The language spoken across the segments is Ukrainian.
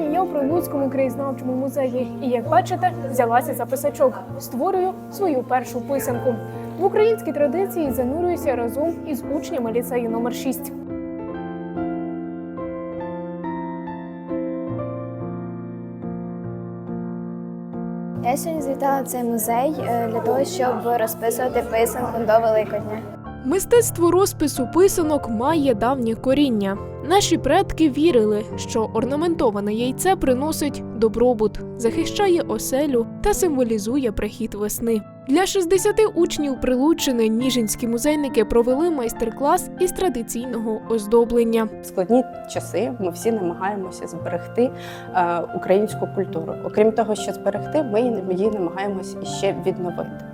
Сьогодні я у Прилуцькому краєзнавчому музеї і, як бачите, взялася за писачок. Створюю свою першу писанку. В українській традиції занурююся разом із учнями ліцею номер 6. Я сьогодні завітала в цей музей е, для того, щоб розписувати писанку до Великодня. Мистецтво розпису писанок має давнє коріння. Наші предки вірили, що орнаментоване яйце приносить добробут, захищає оселю та символізує прихід весни. Для 60 учнів Прилуччини ніжинські музейники провели майстер-клас із традиційного оздоблення. В складні часи ми всі намагаємося зберегти е, українську культуру. Окрім того, що зберегти, ми її намагаємося іще відновити.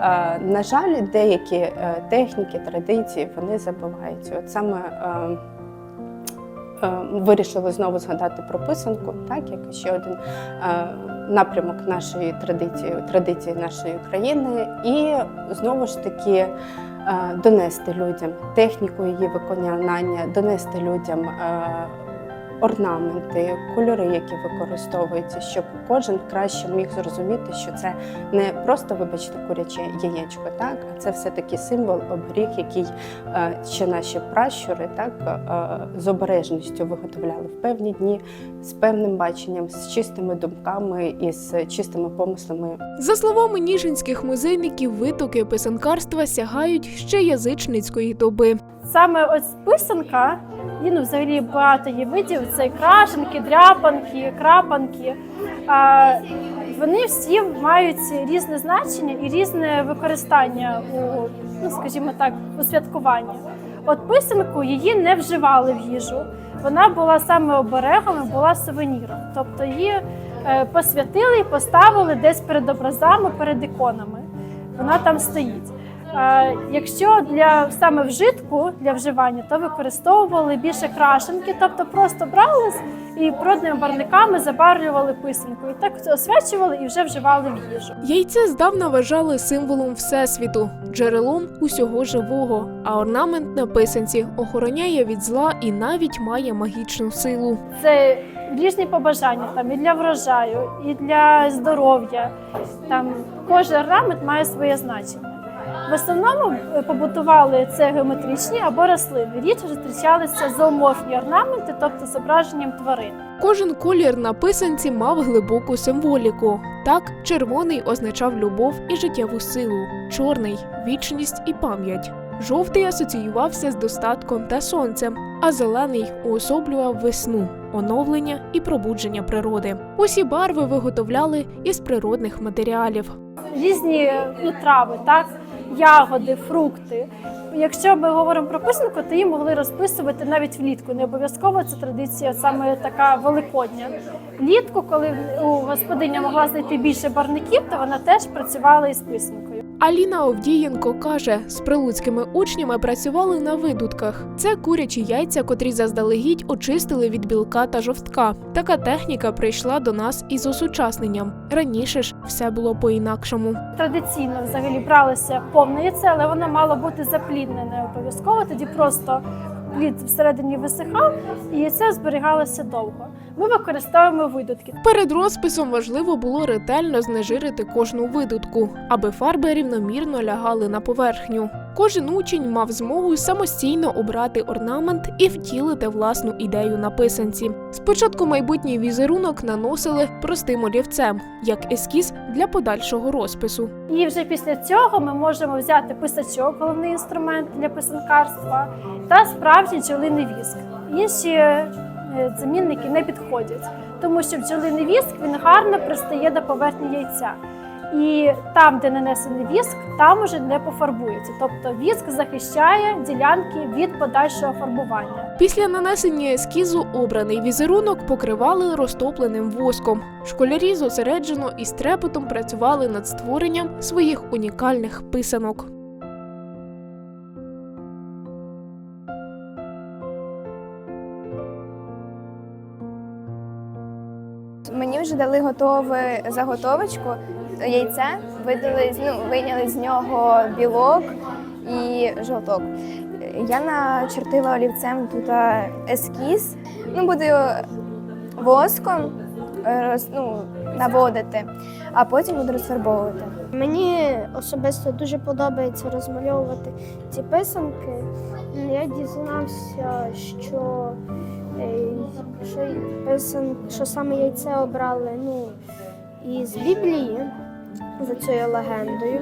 Е, на жаль, деякі е, техніки, традиції вони забуваються. От саме е, е, вирішили знову згадати про писанку, так як ще один е, напрямок нашої традиції, традиції нашої країни, і знову ж таки донести людям техніку її виконання, донести людям орнаменти, кольори, які використовуються, щоб кожен краще міг зрозуміти, що це не просто, вибачте, куряче яєчко, так а це все таки символ, оберіг, який е, ще наші пращури так е, з обережністю виготовляли в певні дні, з певним баченням, з чистими думками і з чистими помислами За словами ніжинських музейників, витоки писанкарства сягають ще язичницької доби. Саме ось писанка, і ну, взагалі багато є видів. Це крашенки, дряпанки, крапанки. А, вони всі мають різне значення і різне використання у, ну, скажімо так, у святкуванні. От писанку її не вживали в їжу. Вона була саме оберегом, і була сувеніром. Тобто її е, посвятили і поставили десь перед образами, перед іконами. Вона там стоїть. Е, Якщо для саме вжитку для вживання, то використовували більше крашенки, тобто просто брали і природними барниками забарвлювали писанку. І так освячували і вже вживали в їжу. Яйце здавна вважали символом всесвіту, джерелом усього живого. А орнамент на писанці охороняє від зла і навіть має магічну силу. Це різні побажання там і для врожаю, і для здоров'я. Там кожен орнамент має своє значення. В основному е, побутували це геометричні або рослини. Рідше зустрічалися зооморфні орнаменти, тобто зображенням тварин. Кожен колір на писанці мав глибоку символіку. Так, червоний означав любов і життєву силу, чорний вічність і пам'ять. Жовтий асоціювався з достатком та сонцем, а зелений уособлював весну, оновлення і пробудження природи. Усі барви виготовляли із природних матеріалів. різні ну, трави, так? Ягоди, фрукти. Якщо ми говоримо про писанку, то її могли розписувати навіть влітку. Не обов'язково це традиція саме така великодня. Влітку, коли у господиня могла знайти більше барників, то вона теж працювала із писанкою. Аліна Овдієнко каже, з прилуцькими учнями працювали на видутках. Це курячі яйця, котрі заздалегідь очистили від білка та жовтка. Така техніка прийшла до нас із осучасненням. Раніше ж все було по-інакшому. Традиційно взагалі бралося повне яйце, але воно мало бути запліднене обов'язково. Тоді просто плід всередині висихав, і це зберігалося довго. Ми використовуємо видутки. Перед розписом важливо було ретельно знежирити кожну видутку, аби фарби рівномірно лягали на поверхню. Кожен учень мав змогу самостійно обрати орнамент і втілити власну ідею на писанці. Спочатку майбутній візерунок наносили простим олівцем, як ескіз для подальшого розпису. І вже після цього ми можемо взяти писачок, головний інструмент для писанкарства, та справжній бджолиний віск. Інші е, замінники не підходять, тому що бджолиний віск він гарно пристає до поверхні яйця. І там, де нанесений віск, там уже не пофарбується. Тобто віск захищає ділянки від подальшого фарбування. Після нанесення ескізу обраний візерунок покривали розтопленим воском. Школярі зосереджено і з трепетом працювали над створенням своїх унікальних писанок. Мені вже дали готову заготовочку, яйце, видали, ну, вийняли з нього білок і жовток. Я начертила олівцем тут ескіз. Ну, буду воском е, роз, ну, наводити, а потім буду розфарбовувати. Мені особисто дуже подобається розмальовувати ці писанки. Я дізнався, що, е, що, писан, що саме яйце обрали ну, із Біблії за цією легендою,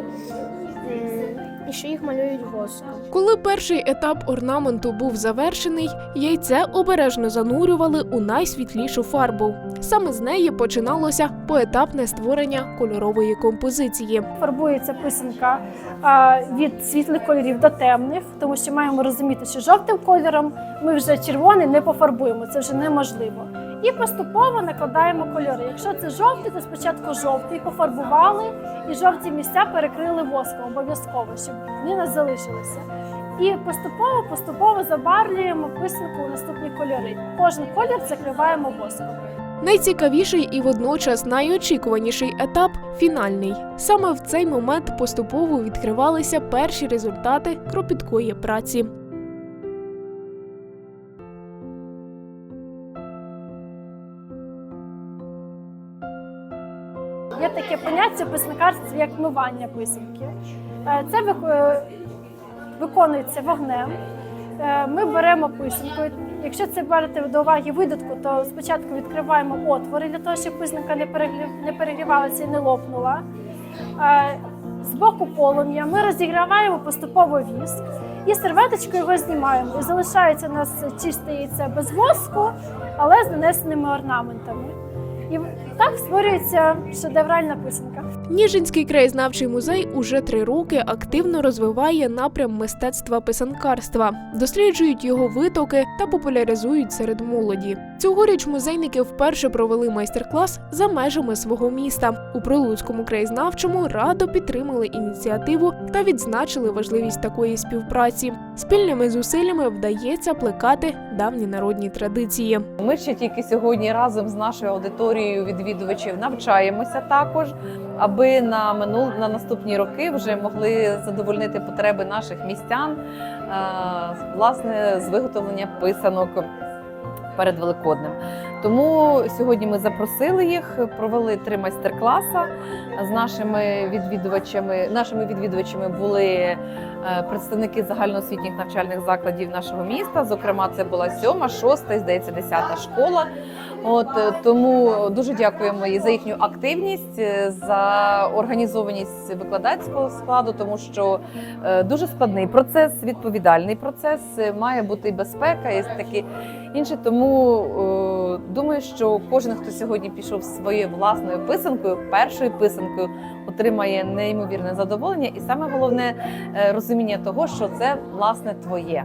і що їх малюють воском. Коли перший етап орнаменту був завершений, яйце обережно занурювали у найсвітлішу фарбу. Саме з неї починалося поетапне створення кольорової композиції. Фарбується писанка а, від світлих кольорів до темних, тому що маємо розуміти, що жовтим кольором ми вже червоний не пофарбуємо, це вже неможливо. І поступово накладаємо кольори. Якщо це жовтий, то спочатку жовтий пофарбували і жовті місця перекрили воском обов'язково, щоб вони нас залишилися. І поступово, поступово забарвлюємо писанку у наступні кольори. Кожен колір закриваємо воском. Найцікавіший і водночас найочікуваніший етап фінальний. Саме в цей момент поступово відкривалися перші результати кропіткої праці. Поняття в як мивання писанки. Е, Це е, виконується вогнем. Е, Ми беремо писанку. Якщо це брати до уваги видатку, то спочатку відкриваємо отвори для того, щоб писанка не перегрівалася і не лопнула. З боку полум'я ми розігріваємо поступово віск і серветочкою його знімаємо. І залишається у нас чисте яйце без воску, але з нанесеними орнаментами. І так створюється шедевральна писанка. Ніжинський краєзнавчий музей уже три роки активно розвиває напрям мистецтва писанкарства, досліджують його витоки та популяризують серед молоді. Цьогоріч музейники вперше провели майстер-клас за межами свого міста. У Прилуцькому краєзнавчому радо підтримали ініціативу та відзначили важливість такої співпраці. Спільними зусиллями вдається плекати давні народні традиції. Ми ще тільки сьогодні разом з нашою аудиторією відвідувачів навчаємося також, аби на минул на наступні роки вже могли задовольнити потреби наших містян е, власне з виготовлення писанок перед Великоднем. Тому сьогодні ми запросили їх, провели три майстер-класи з нашими відвідувачами. Нашими відвідувачами були е, представники загальноосвітніх навчальних закладів нашого міста. Зокрема, це була сьома, шоста і здається, десята школа. От е, тому дуже дякуємо і за їхню активність, е, за організованість викладацького складу, тому що дуже складний процес, відповідальний процес. Має бути і безпека, і таке інше. Тому думаю, що кожен, хто сьогодні пішов своєю власною писанкою, першою писанкою, отримає неймовірне задоволення, і саме головне е, розуміння того, що це власне твоє.